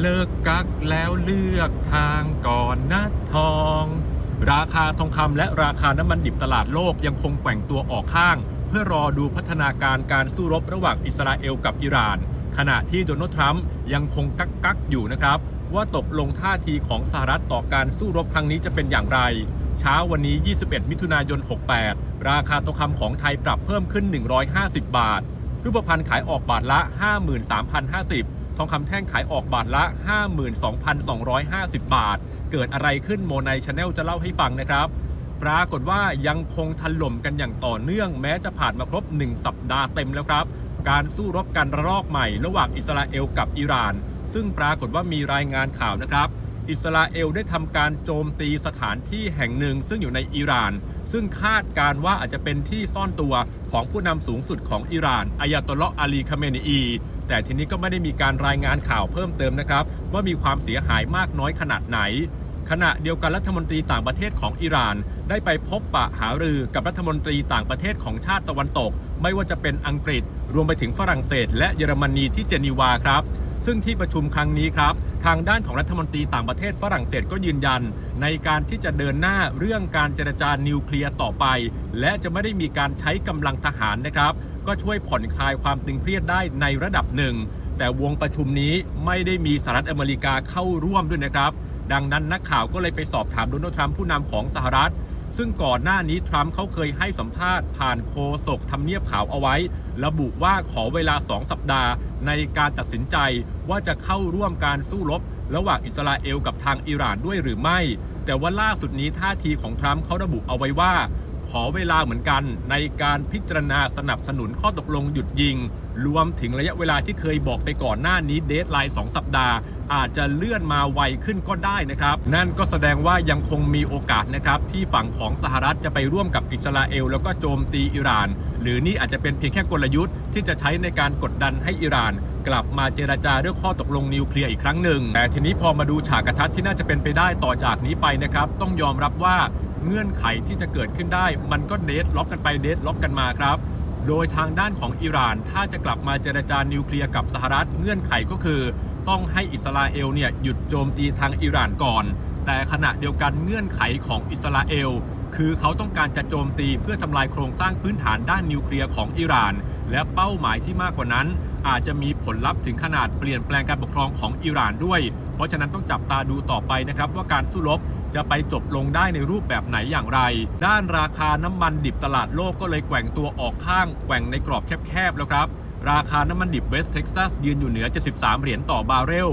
เลิกกักแล้วเลือกทางก่อนนะทอง ราคาทองคำและราคาน้ำมันดิบตลาดโลกยังคงแกว่งตัวออกข้าง เพื่อรอดูพัฒนาการการสู้รบระหว่างอิสราเอลกับอิหร่าน ขณะที่โดนัลด์ทรัมป์ยังคงกักกักอยู่นะครับ ว่าตกลงท่าทีของสหรัฐต่อการสู้รบครั้งนี้จะเป็นอย่างไรเช้าวันนี้ 21 มิถุนายน 68 ราคาทองคำของไทยปรับเพิ่มขึ้น 150 บาท รูปพรรณขายออกบาทละ 53,050 ทองคำแท่งขายออกบาทละ 52,250 บาท เกิดอะไรขึ้นโมไนชาแนลจะเล่าให้ฟังนะครับ ปรากฏว่ายังคงถล่มกันอย่างต่อเนื่องแม้จะผ่านมาครบ 1 สัปดาห์เต็มแล้วครับ การสู้รบกันระลอกใหม่ ระหว่างอิสราเอลกับอิหร่าน ซึ่งปรากฏว่ามีรายงานข่าวนะครับ อิสราเอลได้ทำการโจมตีสถานที่แห่งหนึ่ง ซึ่งอยู่ในอิหร่าน ซึ่งคาดการว่าอาจจะเป็นที่ซ่อนตัวของผู้นำสูงสุดของอิหร่านอายาตอลลออาลีคาเมนีอีแต่ทีนี้ก็ไม่ได้มีการรายงานข่าวเพิ่มเติมนะครับ ว่ามีความเสียหายมากน้อยขนาดไหน ขณะเดียวกันรัฐมนตรีต่างประเทศของอิหร่าน ได้ไปพบปะหารือกับรัฐมนตรีต่างประเทศของชาติตะวันตก ไม่ว่าจะเป็นอังกฤษ รวมไปถึงฝรั่งเศส และเยอรมนีที่เจนีวาครับ ซึ่งที่ประชุมครั้งนี้ครับ ทางด้านของรัฐมนตรีต่างประเทศฝรั่งเศสก็ยืนยัน ในการที่จะเดินหน้าเรื่องการเจรจานิวเคลียร์ต่อไป และจะไม่ได้มีการใช้กำลังทหารนะครับ ก็ช่วยผ่อนคลายความตึงเครียดได้ในระดับหนึ่ง แต่วงประชุมนี้ไม่ได้มีสหรัฐอเมริกาเข้าร่วมด้วยนะครับ ดังนั้นนักข่าวก็เลยไปสอบถามโดนัลด์ทรัมป์ผู้นำของสหรัฐ ซึ่งก่อนหน้านี้ทรัมป์เขาเคยให้สัมภาษณ์ผ่านโคศกทำเนียบขาวเอาไว้ ระบุว่าขอเวลา 2 สัปดาห์ ในการตัดสินใจว่าจะเข้าร่วมการสู้รบ ระหว่างอิสราเอลกับทางอิหร่านด้วยหรือไม่ แต่ว่าล่าสุดนี้ท่าทีของทรัมป์เขาระบุเอาไว้ว่า ขอเวลาเหมือนกันในการพิจารณาสนับสนุนข้อตกลงหยุดยิง รวมถึงระยะเวลาที่เคยบอกไปก่อนหน้านี้เดทไลน์2สัปดาห์ อาจจะเลื่อนมาไวขึ้นก็ได้นะครับ นั่นก็แสดงว่ายังคงมีโอกาสนะครับที่ฝั่งของสหรัฐจะไปร่วมกับอิสราเอล แล้วก็โจมตีอิหร่าน หรือนี่อาจจะเป็นเพียงแค่กลยุทธ์ที่จะใช้ในการกดดันให้อิหร่านกลับมาเจราจาเรื่องข้อตกลงนิวเคลียร์อีกครั้งหนึ่ง แต่ทีนี้พอมาดูฉากกระทัดที่น่าจะเป็นไปได้ต่อจากนี้ไปนะครับ ต้องยอมรับว่า เงื่อนไขที่จะเกิดขึ้นได้ มันก็เดทล็อกกันไปเดทล็อกกันมาครับ โดยทางด้านของอิหร่าน ถ้าจะกลับมาเจรจานิวเคลียร์กับสหรัฐเงื่อนไขก็คือ ต้องให้อิสราเอลเนี่ยหยุดโจมตีทางอิหร่านก่อน แต่ขณะเดียวกันเงื่อนไขของอิสราเอลคือเขาต้องการจะโจมตีเพื่อทำลายโครงสร้างพื้นฐานด้านนิวเคลียร์ของอิหร่าน และเป้าหมายที่มากกว่านั้น อาจจะมีผลลัพธ์ถึงขนาดเปลี่ยนแปลงการปกครองของอิหร่านด้วย เพราะฉะนั้นต้องจับตาดูต่อไปนะครับว่าการสู้รบ จะไปจบลงได้ในรูปแบบไหนอย่างไร ด้านราคาน้ำมันดิบตลาดโลกก็เลยแกว่งตัวออกข้างแกว่งในกรอบแคบๆแล้วครับ ราคาน้ำมันดิบเวสเท็กซัสยืนอยู่เหนือ 73 เหรียญต่อบาร์เรล